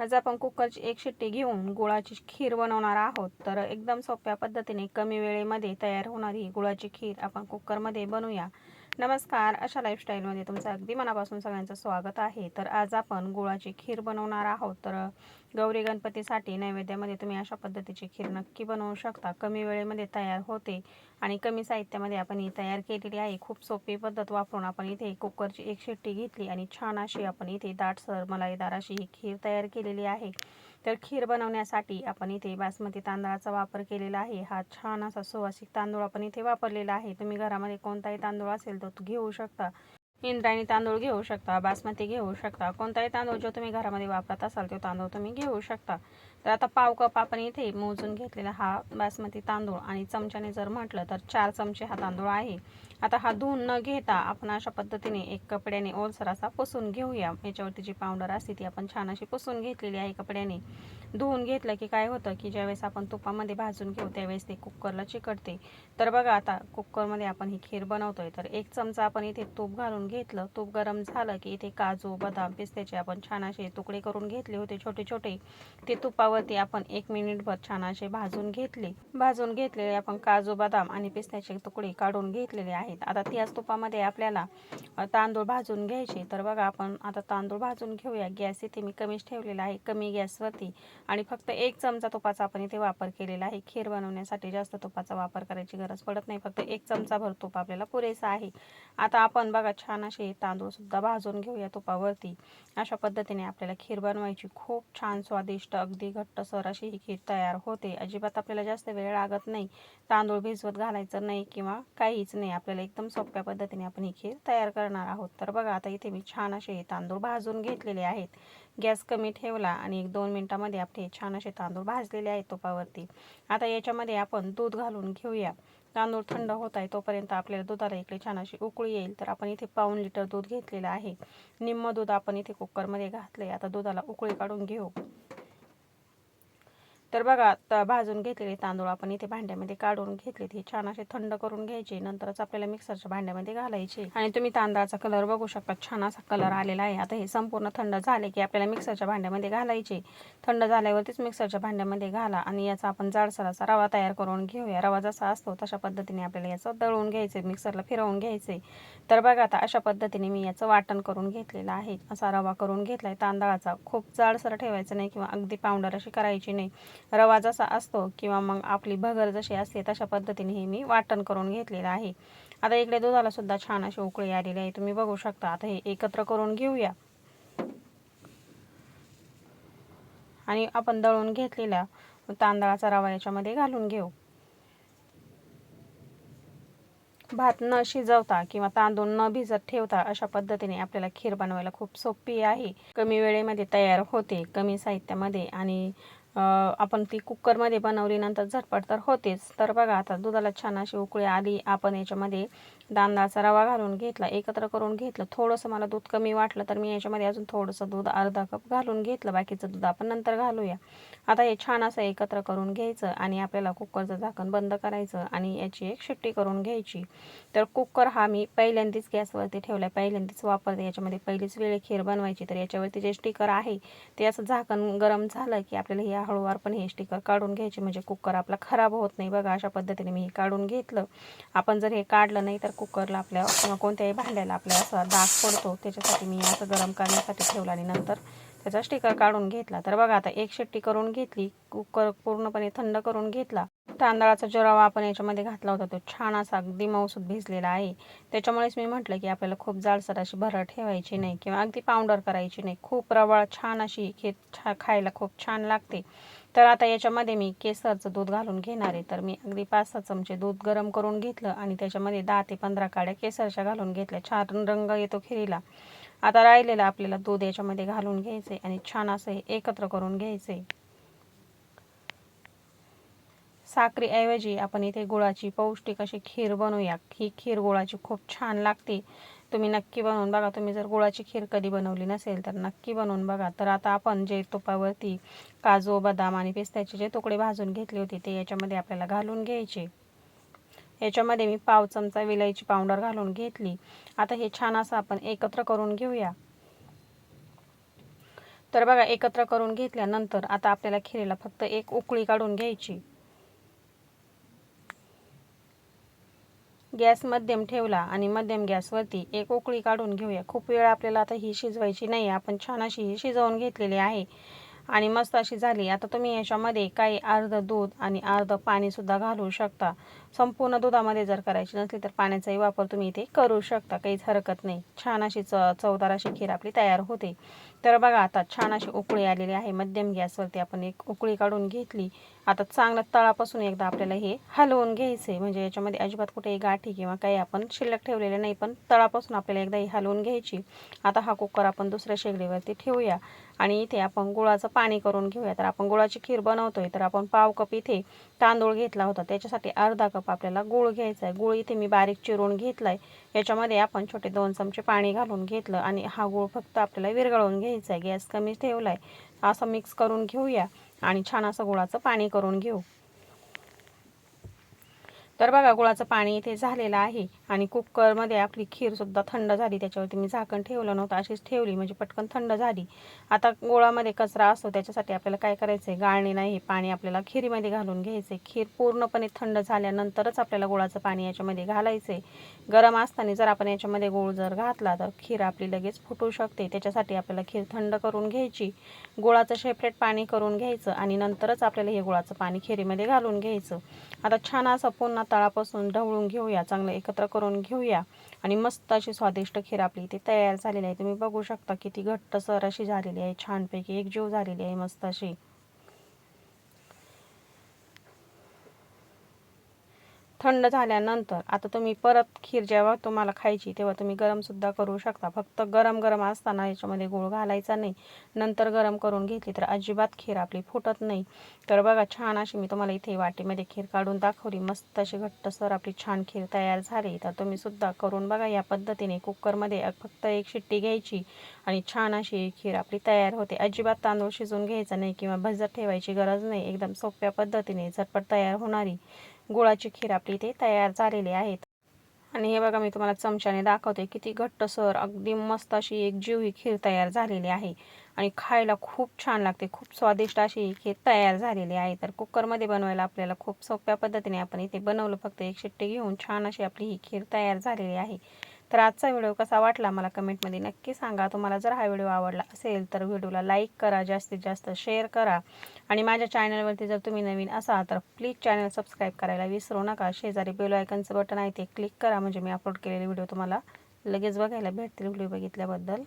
आज आपण कुकरची एक शिट्टी घेऊन गुळाची खीर बनवणार आहोत. तर एकदम सोप्या पद्धतीने कमी वेळेमध्ये तयार होणारी गुळाची खीर आपण कुकरमध्ये बनवूया. नमस्कार. अशा लाईफस्टाईलमध्ये तुमचं अगदी मनापासून सगळ्यांचं स्वागत आहे. तर आज आपण गुळाची खीर बनवणार आहोत. तर गौरी गणपतीसाठी नैवेद्यामध्ये तुम्ही अशा पद्धतीची खीर नक्की बनवू शकता. कमी वेळेमध्ये तयार होते आणि कमी साहित्यामध्ये आपण ही तयार केलेली आहे. खूप सोपी पद्धत वापरून आपण इथे कुकरची एक शिट्टी घेतली आणि छान अशी आपण इथे दाटसर मलाईदार अशी ही खीर तयार केलेली आहे. तर खीर बनवण्यासाठी आपण इथे बासमती तांदळाचा वापर केलेला आहे. हा छान असा सुवासिक तांदूळ आपण इथे वापरलेला आहे. तुम्ही घरामध्ये कोणताही तांदूळ असेल तर तो घेऊ शकता. इंद्रायणी तांदूळ घेऊ शकता बासमती घेऊ शकता. कोणताही तांदूळ जो तुम्ही घरामध्ये वापरत असाल तो तांदूळ तुम्ही घेऊ शकता. तर आता पाव कप आपण इथे मोजून घेतलेला हा बासमती तांदूळ आणि चमच्याने जर म्हटलं तर चार चमचे हा तांदूळ आहे. आता हा धुवून न घेता आपण अशा पद्धतीने एक कपड्याने ओलसर असा पुसून घेऊया. याच्यावरती जी पावडर असते ती आपण छान अशी पुसून घेतलेली आहे कपड्याने. धुवून घेतलं की काय होतं की ज्यावेळेस आपण तुपामध्ये भाजून घेऊ त्यावेळेस ते कुकरला चिकटते. तर बघा आता कुकरमध्ये आपण ही खीर बनवतोय. तर एक चमचा आपण इथे तूप घालून घेतलं. तूप गरम झालं की इथे काजू बदाम पिस्त्याचे आपण छान असे तुकडे करून घेतले होते छोटे छोटे. ते तुपावरती आपण एक मिनिटभर छान असे भाजून घेतले. भाजून घेतलेले आपण काजू बदाम आणि पिस्त्याचे तुकडे काढून घेतलेले आहे आहेत. आता त्याच तुपामध्ये आपल्याला तांदूळ भाजून घ्यायचे. तर बघा आपण आता तांदूळ भाजून घेऊया. गॅस इथे मी कमीच ठेवलेला आहे. कमी गॅसवरती आणि फक्त एक चमचा तुपाचा आपण इथे वापर केलेला आहे. खीर बनवण्यासाठी जास्त तुपाचा वापर करायची गरज पडत नाही. फक्त एक चमचा भर तूप आपल्याला पुरेसा आहे. आता आपण बघा छान असे तांदूळ सुद्धा भाजून घेऊया तुपावरती. अशा पद्धतीने आपल्याला खीर बनवायची. खूप छान स्वादिष्ट अगदी घट्टसर अशी ही खीर तयार होते. अजिबात आपल्याला जास्त वेळ लागत नाही. तांदूळ भिजवत घालायचं नाही किंवा काहीच नाही आपल्याला एकदम सोप्या पद्धतीने आपण ही खीर तयार करणार आहोत. तर बघा आता इथे मी छान असे तांदूळ भाजून घेतलेले आहेत. गॅस कमी ठेवला आणि एक दोन मिनटामध्ये आपले छान असे तांदूळ भाजलेले आहेत तुपावरती. आता याच्यामध्ये आपण दूध घालून घेऊया. तांदूळ थंड होत आहे तोपर्यंत आपल्याला दुधाला इकडे छान अशी उकळी येईल. तर आपण इथे पाऊन लिटर दूध घेतलेलं आहे. निम्म दूध आपण इथे कुकरमध्ये घातलंय. आता दुधाला उकळी काढून घेऊ. तर बघा आता भाजून घेतलेले तांदूळ आपण इथे भांड्यामध्ये काढून घेतले हे छान असे थंड करून घ्यायचे. नंतरच आपल्याला मिक्सरच्या भांड्यामध्ये घालायचे. आणि तुम्ही तांदळाचा कलर बघू शकता. छान असा कलर आलेला आहे. आता हे संपूर्ण थंड झाले की आपल्याला मिक्सरच्या भांड्यामध्ये घालायचे. थंड झाल्यावरतीच मिक्सरच्या भांड्यामध्ये घाला आणि याचा आपण जाडसर असा रवा तयार करून घेऊया. रवा जसा असतो तशा पद्धतीने आपल्याला याचं दळून घ्यायचे मिक्सरला फिरवून घ्यायचे. तर बघा आता अशा पद्धतीने मी याचं वाटण करून घेतलेलं आहे. असा रवा करून घेतलाय. तांदळाचा खूप जाडसर ठेवायचं नाही किंवा अगदी पावडर अशी करायची नाही. रवा जसा असतो किंवा मग आपली भगर जशी असते तशा पद्धतीने हे मी वाटण करून घेतलेलं आहे. आता इकडे दुधाला सुद्धा छान अशी उकळी आलेली आहे. तुम्ही बघू शकता. आता हे एकत्र करून घेऊया. आणि आपण दळून घेतलेला तांदळाचा रवा याच्यामध्ये घालून घेऊ. भात न शिजवता किंवा तांदूळ न भिजत ठेवता अशा पद्धतीने आपल्याला खीर बनवायला खूप सोपी आहे. कमी वेळेमध्ये तयार होते. कमी साहित्यामध्ये आणि आपण ती कुकरमध्ये बनवली नंतर झटपट तर होतेच. तर बघा आता दुधाला छान अशी उकळी आली. आपण याच्यामध्ये तांदळाचा रवा घालून घेतला एकत्र करून घेतलं. थोडंसं मला दूध कमी वाटलं तर मी याच्यामध्ये अजून थोडंसं दूध अर्धा कप घालून घेतलं. बाकीचं दूध आपण नंतर घालूया. आता हे छान असं एकत्र करून घ्यायचं आणि आपल्याला कुकरचं झाकण बंद करायचं आणि याची एक शिट्टी करून घ्यायची. तर कुकर हा मी पहिल्यांदाच गॅसवरती ठेवला पहिल्यांदाच वापरते. याच्यामध्ये पहिलीच वेळ खीर बनवायची. तर याच्यावरती जे स्टिकर आहे ते असं झाकण गरम झालं की आपल्याला हे हळूवार पण हे स्टिकर काढून घ्यायचे. म्हणजे कुकर आपला खराब होत नाही बघा. अशा पद्धतीने मी हे काढून घेतलं. आपण जर हे काढलं नाही तर कुकरला आपल्या किंवा कोणत्याही भांड्याला आपल्या असा डाग पडतो त्याच्यासाठी मी असं गरम करण्यासाठी ठेवला आणि नंतर त्याचा स्टिकर काढून घेतला. तर बघा आता एक शिट्टी करून घेतली कुकर पूर्णपणे थंड करून घेतला. तांदळाचा जो रवा आपण याच्यामध्ये घातला होता तो छान असा अगदी मऊसूद भिजलेला आहे. त्याच्यामुळेच मी म्हटलं की आपल्याला खूप जाडसर अशी भरड ठेवायची नाही किंवा अगदी पावडर करायची नाही. खूप रवाळ छान अशी खे छा खायला खूप छान लागते. तर आता याच्यामध्ये मी केसरचं दूध घालून घेणार आहे. तर मी अगदी पाच सहा चमचे दूध गरम करून घेतलं आणि त्याच्यामध्ये दहा ते पंधरा काड्या केसरच्या घालून घेतल्या. छान रंग येतो खिरीला. आता राहिलेलं आपल्याला दूध याच्यामध्ये घालून घ्यायचे आणि छान असं हे एकत्र करून घ्यायचे साखरेऐवजी आपण इथे गुळाची पौष्टिक अशी खीर बनवूया. ही खीर गुळाची खूप छान लागते. तुम्ही नक्की बनवून बघा. तुम्ही जर गुळाची खीर कधी बनवली नसेल तर नक्की बनवून बघा. तर आता आपण जे तुपावरती काजू बदाम आणि पिस्त्याचे जे तुकडे भाजून घेतले होते ते याच्यामध्ये आपल्याला घालून घ्यायचे. याच्यामध्ये मी पाव चमचा विलायची पावडर घालून घेतली. आता हे छान असं आपण एकत्र करून घेऊया. तर बघा एकत्र करून घेतल्यानंतर आता आपल्याला खिरीला फक्त एक उकळी काढून घ्यायची. गॅस मध्यम ठेवला आणि मध्यम गॅसवरती एक उकळी काढून घेऊया. खूप वेळ आपल्याला आता ही शिजवायची नाही आपण छान अशी ही शिजवून घेतलेली आहे आणि मस्त अशी झाली. आता तुम्ही याच्यामध्ये काही अर्ध दूध आणि अर्ध पाणीसुद्धा घालू शकता. संपूर्ण दुधामध्ये जर करायची नसली तर पाण्याचाही वापर तुम्ही इथे करू शकता. काहीच हरकत नाही. छान अशी च चवदार अशी खीर आपली तयार होते. तर बघा आता छान अशी उकळी आलेली आहे. मध्यम गॅसवरती आपण एक उकळी काढून घेतली. आता चांगलं तळापासून एकदा आपल्याला हे हलवून घ्यायचे म्हणजे याच्यामध्ये अजिबात कुठेही गाठी किंवा काही आपण शिल्लक ठेवलेले नाही पण तळापासून आपल्याला एकदा ही हलवून घ्यायची. आता हा कुकर आपण दुसऱ्या शेगडीवरती ठेवूया. आणि इथे आपण गुळाचं पाणी करून घेऊया. तर आपण गुळाची खीर बनवतोय. तर आपण पाव कप इथे तांदूळ घेतला होता. त्याच्यासाठी अर्धा कप आपल्याला गूळ घ्यायचा आहे गूळ इथे मी बारीक चिरून घेतलाय. याच्यामध्ये आपण छोटे दोन चमचे पाणी घालून घेतलं आणि हा गूळ फक्त आपल्याला विरघळवून घ्यायचा आहे गॅस कमी ठेवलाय. असं मिक्स करून घेऊया आणि छान असं गुळाचं पाणी करून घेऊ. तर बघा गुळाचं पाणी इथे झालेलं आहे. आणि कुकरमध्ये आपली खीरसुद्धा थंड झाली. त्याच्यावरती मी झाकण ठेवलं नव्हतं अशीच ठेवली. म्हणजे पटकन थंड झाली. आता गुळामध्ये कचरा असतो त्याच्यासाठी आपल्याला काय करायचं आहे गाळणी नाही पाणी आपल्याला खिरीमध्ये घालून घ्यायचं आहे खीर पूर्णपणे थंड झाल्यानंतरच आपल्याला गुळाचं पाणी याच्यामध्ये घालायचं आहे गरम असताना जर आपण याच्यामध्ये गुळ जर घातला तर खीर आपली लगेच फुटू शकते. त्याच्यासाठी आपल्याला खीर थंड करून घ्यायची. गुळाचं शेपलेट पाणी करून घ्यायचं आणि नंतरच आपल्याला हे गुळाचं पाणी खिरीमध्ये घालून घ्यायचं. आता छान असं पुन्हा तळापासून ढवळून घेऊया चांगलं एकत्र करून घेऊया. आणि मस्त अशी स्वादिष्ट खीर आपली इथे तयार झालेली आहे. तुम्ही बघू शकता किती घट्ट सर अशी झालेली आहे छानपैकी एकजीव झालेली आहे मस्त अशी. थंड झाल्यानंतर आता तुम्ही परत खीर जेव्हा तुम्हाला खायची तेव्हा तुम्ही गरमसुद्धा करू शकता. फक्त गरम गरम असताना याच्यामध्ये गूळ घालायचा नाही. नंतर गरम करून घेतली तर अजिबात खीर आपली फुटत नाही. तर बघा छान अशी मी तुम्हाला इथे वाटीमध्ये खीर काढून दाखवली. मस्त अशी घट्टसर आपली छान खीर तयार झाली. तर तुम्ही सुद्धा करून बघा या पद्धतीने कुकरमध्ये फक्त एक शिट्टी घ्यायची आणि छान अशी खीर आपली तयार होते. अजिबात तांदूळ शिजून घ्यायचा नाही किंवा भजत ठेवायची गरज नाही. एकदम सोप्या पद्धतीने झटपट तयार होणारी. गुळाची खीर आपली इथे तयार झालेली आहेत. आणि हे बघा मी तुम्हाला चमच्याने दाखवते किती घट्टसर अगदी मस्त अशी एक जीव ही खीर तयार झालेली आहे. आणि खायला खूप छान लागते खूप स्वादिष्ट अशी ही खीर तयार झालेली आहे. तर कुकरमध्ये बनवायला आपल्याला खूप सोप्या पद्धतीने आपण इथे बनवलं फक्त एक शिट्टी घेऊन छान अशी आपली ही खीर तयार झालेली आहे. तर आजचा व्हिडिओ कसा वाटला मला कमेंटमध्ये नक्की सांगा. तुम्हाला जर हा व्हिडिओ आवडला असेल तर व्हिडिओला लाईक करा जास्तीत जास्त शेअर करा. आणि माझ्या चॅनलवरती जर तुम्ही नवीन असाल तर प्लीज चॅनल सबस्क्राईब करायला विसरू नका. शेजारी बेल आयकनचं बटन आहे ते क्लिक करा. म्हणजे मी अपलोड केलेले व्हिडिओ तुम्हाला लगेच बघायला भेटतील व्हिडिओ बघितल्याबद्दल.